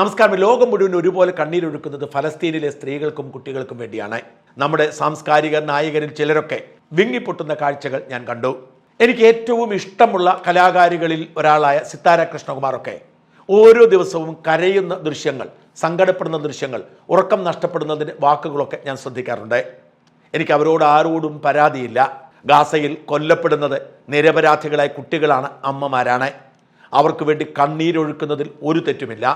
നമസ്കാരം. ലോകം മുഴുവൻ ഒരുപോലെ കണ്ണീരൊഴുക്കുന്നത് ഫലസ്തീനിലെ സ്ത്രീകൾക്കും കുട്ടികൾക്കും വേണ്ടിയാണ്. നമ്മുടെ സാംസ്കാരിക നായകരിൽ ചിലരൊക്കെ വിങ്ങിപ്പൊട്ടുന്ന കാഴ്ചകൾ ഞാൻ കണ്ടു. എനിക്ക് ഏറ്റവും ഇഷ്ടമുള്ള കലാകാരികളിൽ ഒരാളായ സിത്താര കൃഷ്ണകുമാറൊക്കെ ഓരോ ദിവസവും കരയുന്ന ദൃശ്യങ്ങൾ സങ്കടപ്പെടുന്ന ദൃശ്യങ്ങൾ ഉറക്കം നഷ്ടപ്പെടുന്നതിന് വാക്കുകളൊക്കെ ഞാൻ ശ്രദ്ധിക്കാറുണ്ട്. എനിക്ക് അവരോട് ആരോടും പരാതിയില്ല. ഗാസയിൽ കൊല്ലപ്പെടുന്നത് നിരപരാധികളായ കുട്ടികളാണ് അമ്മമാരാണ്. അവർക്ക് വേണ്ടി കണ്ണീരൊഴുക്കുന്നതിൽ ഒരു തെറ്റുമില്ല.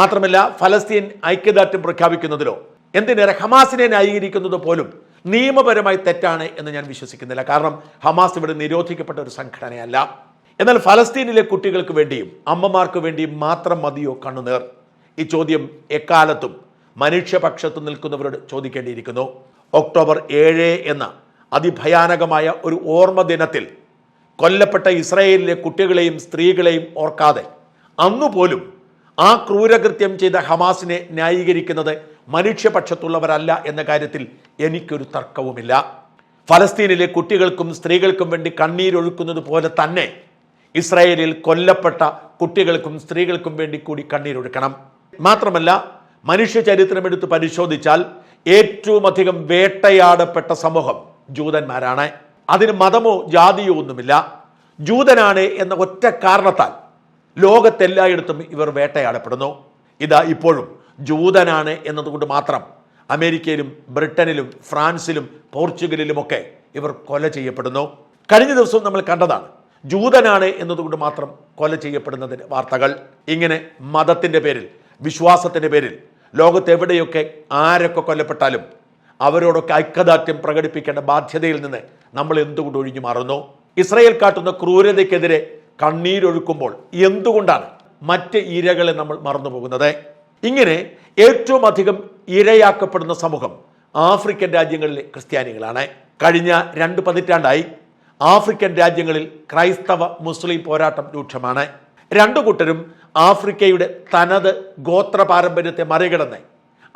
മാത്രമല്ല ഫലസ്തീൻ ഐക്യദാർഢ്യം പ്രഖ്യാപിക്കുന്നതിലോ എന്തിനേറെ ഹമാസിനെ ന്യായീകരിക്കുന്നത് പോലും നിയമപരമായി തെറ്റാണ് എന്ന് ഞാൻ വിശ്വസിക്കുന്നില്ല. കാരണം ഹമാസ് ഇവിടെ നിരോധിക്കപ്പെട്ട ഒരു സംഘടനയല്ല. എന്നാൽ ഫലസ്തീനിലെ കുട്ടികൾക്ക് വേണ്ടിയും അമ്മമാർക്ക് വേണ്ടിയും മാത്രം മതിയോ കണ്ണുനീർ? ഈ ചോദ്യം എക്കാലത്തും മനുഷ്യപക്ഷത്ത് നിൽക്കുന്നവരോട് ചോദിക്കേണ്ടിയിരിക്കുന്നു. ഒക്ടോബർ ഏഴ് എന്ന അതിഭയാനകമായ ഒരു ഓർമ്മ ദിനത്തിൽ കൊല്ലപ്പെട്ട ഇസ്രായേലിലെ കുട്ടികളെയും സ്ത്രീകളെയും ഓർക്കാതെ അന്നുപോലും ആ ക്രൂരകൃത്യം ചെയ്ത ഹമാസിനെ ന്യായീകരിക്കുന്നത് മനുഷ്യപക്ഷത്തുള്ളവരല്ല എന്ന കാര്യത്തിൽ എനിക്കൊരു തർക്കവുമില്ല. ഫലസ്തീനിലെ കുട്ടികൾക്കും സ്ത്രീകൾക്കും വേണ്ടി കണ്ണീരൊഴുക്കുന്നത് പോലെ തന്നെ ഇസ്രായേലിൽ കൊല്ലപ്പെട്ട കുട്ടികൾക്കും സ്ത്രീകൾക്കും വേണ്ടി കൂടി കണ്ണീരൊഴുക്കണം. മാത്രമല്ല മനുഷ്യ ചരിത്രമെടുത്ത് പരിശോധിച്ചാൽ ഏറ്റവും അധികം വേട്ടയാടപ്പെട്ട സമൂഹം ജൂതന്മാരാണ്. അതിന് മതമോ ജാതിയോ ഒന്നുമില്ല. ജൂതനാണ് എന്ന ഒറ്റ കാരണത്താൽ ലോകത്തെല്ലായിടത്തും ഇവർ വേട്ടയാടപ്പെടുന്നു. ഇതാ ഇപ്പോഴും ജൂതനാണ് എന്നതുകൊണ്ട് മാത്രം അമേരിക്കയിലും ബ്രിട്ടനിലും ഫ്രാൻസിലും പോർച്ചുഗലിലുമൊക്കെ ഇവർ കൊല ചെയ്യപ്പെടുന്നു. കഴിഞ്ഞ ദിവസം നമ്മൾ കണ്ടതാണ് ജൂതനാണ് എന്നതുകൊണ്ട് മാത്രം കൊല ചെയ്യപ്പെടുന്നതിന്റെ വാർത്തകൾ. ഇങ്ങനെ മതത്തിന്റെ പേരിൽ വിശ്വാസത്തിന്റെ പേരിൽ ലോകത്തെവിടെയൊക്കെ ആരൊക്കെ കൊല്ലപ്പെട്ടാലും അവരോടൊക്കെ ഐക്യദാർഢ്യം പ്രകടിപ്പിക്കേണ്ട ബാധ്യതയിൽ നിന്ന് നമ്മൾ എന്തുകൊണ്ട് ഒഴിഞ്ഞു മാറുന്നു? ഇസ്രയേൽ കാട്ടുന്ന ക്രൂരതയ്ക്കെതിരെ കണ്ണീരൊഴുക്കുമ്പോൾ എന്തുകൊണ്ടാണ് മറ്റ് ഇരകളെ നമ്മൾ മറന്നുപോകുന്നത്? ഇങ്ങനെ ഏറ്റവും അധികം ഇരയാക്കപ്പെടുന്ന സമൂഹം ആഫ്രിക്കൻ രാജ്യങ്ങളിലെ ക്രിസ്ത്യാനികളാണ്. കഴിഞ്ഞ രണ്ട് പതിറ്റാണ്ടായി ആഫ്രിക്കൻ രാജ്യങ്ങളിൽ ക്രൈസ്തവ മുസ്ലിം പോരാട്ടം രൂക്ഷമാണ്. രണ്ടു കൂട്ടരും ആഫ്രിക്കയുടെ തനത് ഗോത്ര പാരമ്പര്യത്തെ മറികടന്ന്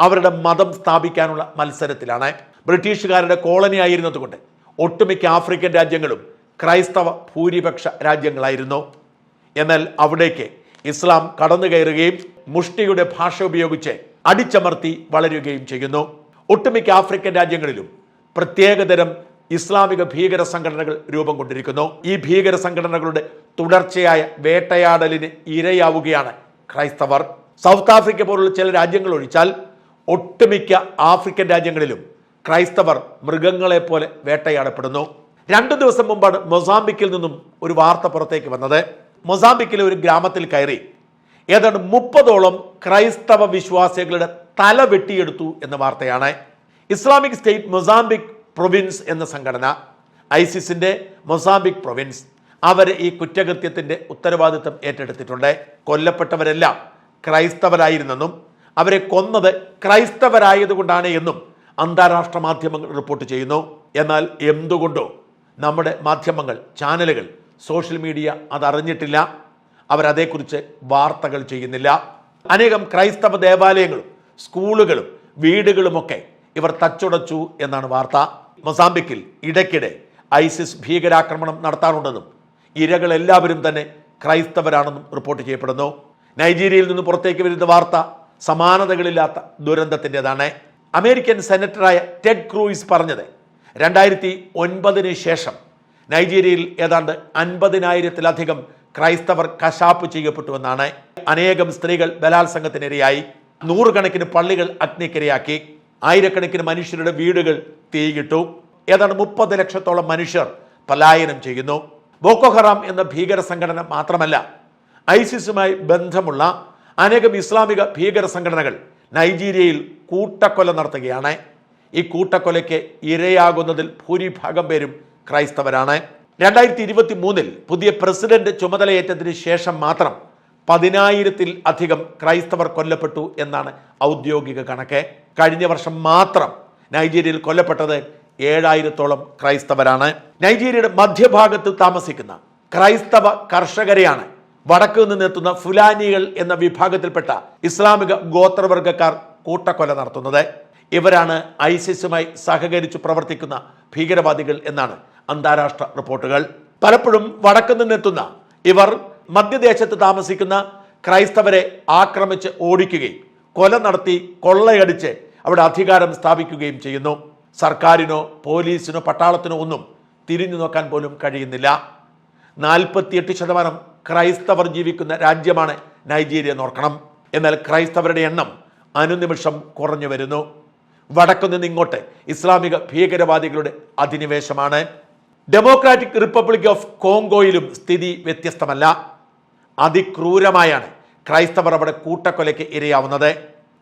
അവരുടെ മതം സ്ഥാപിക്കാനുള്ള മത്സരത്തിലാണ്. ബ്രിട്ടീഷുകാരുടെ കോളനി ആയിരുന്നതുകൊണ്ട് ഒട്ടുമിക്ക ആഫ്രിക്കൻ രാജ്യങ്ങളും ക്രൈസ്തവ ഭൂരിപക്ഷ രാജ്യങ്ങളായിരുന്നു. എന്നാൽ അവിടേക്ക് ഇസ്ലാം കടന്നു കയറുകയും മുഷ്ടിയുടെ ഭാഷ ഉപയോഗിച്ച് അടിച്ചമർത്തി വളരുകയും ചെയ്യുന്നു. ഒട്ടുമിക്ക ആഫ്രിക്കൻ രാജ്യങ്ങളിലും പ്രത്യേകതരം ഇസ്ലാമിക ഭീകര സംഘടനകൾ രൂപം കൊണ്ടിരിക്കുന്നു. ഈ ഭീകര സംഘടനകളുടെ തുടർച്ചയായ വേട്ടയാടലിന് ഇരയാവുകയാണ് ക്രൈസ്തവർ. സൗത്ത് ആഫ്രിക്ക പോലുള്ള ചില രാജ്യങ്ങൾ ഒഴിച്ചാൽ ഒട്ടുമിക്ക ആഫ്രിക്കൻ രാജ്യങ്ങളിലും ക്രൈസ്തവർ മൃഗങ്ങളെ പോലെ വേട്ടയാടപ്പെടുന്നു. രണ്ടു ദിവസം മുമ്പാണ് മൊസാംബിക്കിൽ നിന്നും ഒരു വാർത്ത പുറത്തേക്ക് വന്നത്. മൊസാംബിക്കിലെ ഒരു ഗ്രാമത്തിൽ കയറി. ഏതാണ്ട് മുപ്പതോളം ക്രൈസ്തവ വിശ്വാസികളുടെ തല വെട്ടിയെടുത്തു എന്ന വാർത്തയാണ്. ഇസ്ലാമിക് സ്റ്റേറ്റ് മൊസാംബിക് പ്രൊവിൻസ് എന്ന സംഘടന ഐസിസിന്റെ മൊസാംബിക് പ്രൊവിൻസ് അവർ ഈ കുറ്റകൃത്യത്തിന്റെ ഉത്തരവാദിത്തം ഏറ്റെടുത്തിട്ടുണ്ട്. കൊല്ലപ്പെട്ടവരെല്ലാം ക്രൈസ്തവരായിരുന്നെന്നും അവരെ കൊന്നത് ക്രൈസ്തവരായതുകൊണ്ടാണ് എന്നും അന്താരാഷ്ട്ര മാധ്യമങ്ങൾ റിപ്പോർട്ട് ചെയ്യുന്നു. എന്നാൽ എന്തുകൊണ്ടോ നമ്മുടെ മാധ്യമങ്ങൾ ചാനലുകൾ സോഷ്യൽ മീഡിയ അതറിഞ്ഞിട്ടില്ല. അവരതേക്കുറിച്ച് വാർത്തകൾ ചെയ്യുന്നില്ല. അനേകം ക്രൈസ്തവ ദേവാലയങ്ങളും സ്കൂളുകളും വീടുകളുമൊക്കെ ഇവർ തച്ചുടച്ചു എന്നാണ് വാർത്ത. മൊസാമ്പിക്കിൽ ഇടയ്ക്കിടെ ഐസിസ് ഭീകരാക്രമണം നടത്താറുണ്ടെന്നും ഇരകളെല്ലാവരും തന്നെ ക്രൈസ്തവരാണെന്നും റിപ്പോർട്ട് ചെയ്യപ്പെടുന്നു. നൈജീരിയയിൽ നിന്ന് പുറത്തേക്ക് വരുന്ന വാർത്ത സമാനതകളില്ലാത്ത ദുരന്തത്തിന്റെതാണ്. അമേരിക്കൻ സെനറ്ററായ ടെഡ് ക്രൂയിസ് പറഞ്ഞത് രണ്ടായിരത്തി ഒൻപതിന് ശേഷം നൈജീരിയയിൽ ഏതാണ്ട് അൻപതിനായിരത്തിലധികം ക്രൈസ്തവർ കശാപ്പ് ചെയ്യപ്പെട്ടുവെന്നാണ് അനേകം സ്ത്രീകൾ ബലാത്സംഗത്തിനിരയായി നൂറുകണക്കിന് പള്ളികൾ അഗ്നിക്കിരയാക്കി ആയിരക്കണക്കിന് മനുഷ്യരുടെ വീടുകൾ തീയിട്ടു. ഏതാണ്ട് മുപ്പത് ലക്ഷത്തോളം മനുഷ്യർ പലായനം ചെയ്യുന്നു. ബോക്കോഹറാം എന്ന ഭീകര സംഘടന മാത്രമല്ല ഐസിസുമായി ബന്ധമുള്ള അനേകം ഇസ്ലാമിക ഭീകര സംഘടനകൾ നൈജീരിയയിൽ കൂട്ടക്കൊല നടത്തുകയാണ്. ഈ കൂട്ടക്കൊലയ്ക്ക് ഇരയാകുന്നതിൽ ഭൂരിഭാഗം പേരും ക്രൈസ്തവരാണ്. രണ്ടായിരത്തി ഇരുപത്തി മൂന്നിൽ പുതിയ പ്രസിഡന്റ് ചുമതലയേറ്റതിന് ശേഷം മാത്രം പതിനായിരത്തിൽ അധികം ക്രൈസ്തവർ കൊല്ലപ്പെട്ടു എന്നാണ് ഔദ്യോഗിക കണക്ക്. കഴിഞ്ഞ വർഷം മാത്രം നൈജീരിയയിൽ കൊല്ലപ്പെട്ടത് ഏഴായിരത്തോളം ക്രൈസ്തവരാണ്. നൈജീരിയയുടെ മധ്യഭാഗത്ത് താമസിക്കുന്ന ക്രൈസ്തവ കർഷകരെയാണ് വടക്കു നിന്നെത്തുന്ന ഫുലാനികൾ എന്ന വിഭാഗത്തിൽപ്പെട്ട ഇസ്ലാമിക ഗോത്രവർഗക്കാർ കൂട്ടക്കൊല നടത്തുന്നത്. ഇവരാണ് ഐസിസുമായി സഹകരിച്ചു പ്രവർത്തിക്കുന്ന ഭീകരവാദികൾ എന്നാണ് അന്താരാഷ്ട്ര റിപ്പോർട്ടുകൾ. പലപ്പോഴും വടക്കു നിന്നെത്തുന്ന ഇവർ മധ്യദേശത്ത് താമസിക്കുന്ന ക്രൈസ്തവരെ ആക്രമിച്ച് ഓടിക്കുകയും കൊല നടത്തി കൊള്ളയടിച്ച് അവിടെ അധികാരം സ്ഥാപിക്കുകയും ചെയ്യുന്നു. സർക്കാരിനോ പോലീസിനോ പട്ടാളത്തിനോ ഒന്നും തിരിഞ്ഞു നോക്കാൻ പോലും കഴിയുന്നില്ല. നാൽപ്പത്തിയെട്ട് ശതമാനം ക്രൈസ്തവർ ജീവിക്കുന്ന രാജ്യമാണ് നൈജീരിയ നോക്കണം എന്നാൽ ക്രൈസ്തവരുടെ എണ്ണം അനുനിമിഷം കുറഞ്ഞു വരുന്നു. വടക്കു നിന്ന് ഇങ്ങോട്ട് ഇസ്ലാമിക ഭീകരവാദികളുടെ അധിനിവേശമാണ്. ഡെമോക്രാറ്റിക് റിപ്പബ്ലിക് ഓഫ് കോങ്കോയിലും സ്ഥിതി വ്യത്യസ്തമല്ല. അതിക്രൂരമായാണ് ക്രൈസ്തവർ അവിടെ കൂട്ടക്കൊലയ്ക്ക് ഇരയാവുന്നത്.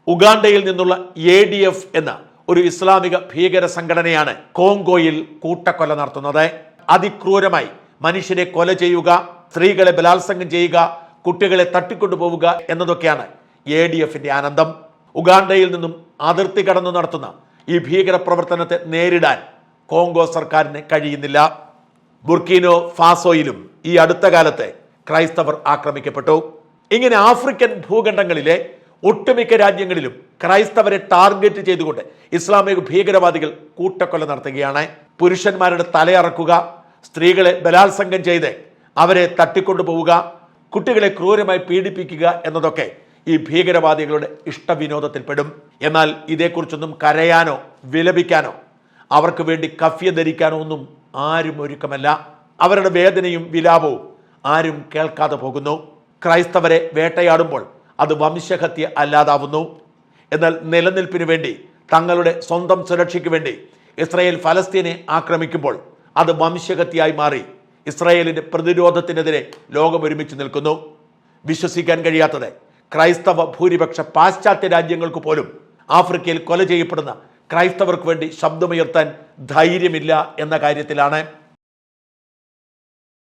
ഉഗാണ്ടയിൽ നിന്നുള്ള എ ഡി എഫ് എന്ന ഒരു ഇസ്ലാമിക ഭീകര സംഘടനയാണ് കോങ്കോയിൽ കൂട്ടക്കൊല നടത്തുന്നത്. അതിക്രൂരമായി മനുഷ്യരെ കൊല ചെയ്യുക സ്ത്രീകളെ ബലാത്സംഗം ചെയ്യുക കുട്ടികളെ തട്ടിക്കൊണ്ടുപോവുക എന്നതൊക്കെയാണ് എ ഡി എഫിന്റെ ആനന്ദം. ഉഗാണ്ടയിൽ നിന്നും അതിർത്തി കടന്നു നടത്തുന്ന ഈ ഭീകര പ്രവർത്തനത്തെ നേരിടാൻ കോങ്കോ സർക്കാരിന് കഴിയുന്നില്ല. ബുർക്കിനോ ഫാസോയിലും ഈ അടുത്ത കാലത്തെ ക്രൈസ്തവർ ആക്രമിക്കപ്പെട്ടു. ഇങ്ങനെ ആഫ്രിക്കൻ ഭൂഖണ്ഡങ്ങളിലെ ഒട്ടുമിക്ക രാജ്യങ്ങളിലും ക്രൈസ്തവരെ ടാർഗറ്റ് ചെയ്തുകൊണ്ട് ഇസ്ലാമിക ഭീകരവാദികൾ കൂട്ടക്കൊല നടത്തുകയാണ്. പുരുഷന്മാരുടെ തലയറക്കുക സ്ത്രീകളെ ബലാത്സംഗം ചെയ്ത് അവരെ തട്ടിക്കൊണ്ടുപോവുക കുട്ടികളെ ക്രൂരമായി പീഡിപ്പിക്കുക എന്നതൊക്കെ ഈ ഭീകരവാദികളുടെ ഇഷ്ടവിനോദത്തിൽപ്പെടും. എന്നാൽ ഇതേക്കുറിച്ചൊന്നും കരയാനോ വിലപിക്കാനോ അവർക്ക് വേണ്ടി കഫ്യ ധരിക്കാനോ ഒന്നും ആരും ഒരുക്കമല്ല. അവരുടെ വേദനയും വിലാപവും ആരും കേൾക്കാതെ പോകുന്നു. ക്രൈസ്തവരെ വേട്ടയാടുമ്പോൾ അത് വംശഹത്യ അല്ലാതാവുന്നു. എന്നാൽ നിലനിൽപ്പിന് വേണ്ടി തങ്ങളുടെ സ്വന്തം സുരക്ഷയ്ക്ക് വേണ്ടി ഇസ്രയേൽ ഫലസ്തീനെ ആക്രമിക്കുമ്പോൾ അത് വംശഹത്യയായി മാറി ഇസ്രായേലിന്റെ പ്രതിരോധത്തിനെതിരെ ലോകം ഒരുമിച്ച് നിൽക്കുന്നു. വിശ്വസിക്കാൻ കഴിയാത്തത് ക്രൈസ്തവ ഭൂരിപക്ഷ പാശ്ചാത്യ രാജ്യങ്ങൾക്ക് പോലും ആഫ്രിക്കയിൽ കൊല ചെയ്യപ്പെടുന്ന ക്രൈസ്തവർക്ക് വേണ്ടി ശബ്ദമുയർത്താൻ ധൈര്യമില്ല എന്ന കാര്യത്തിലാണ്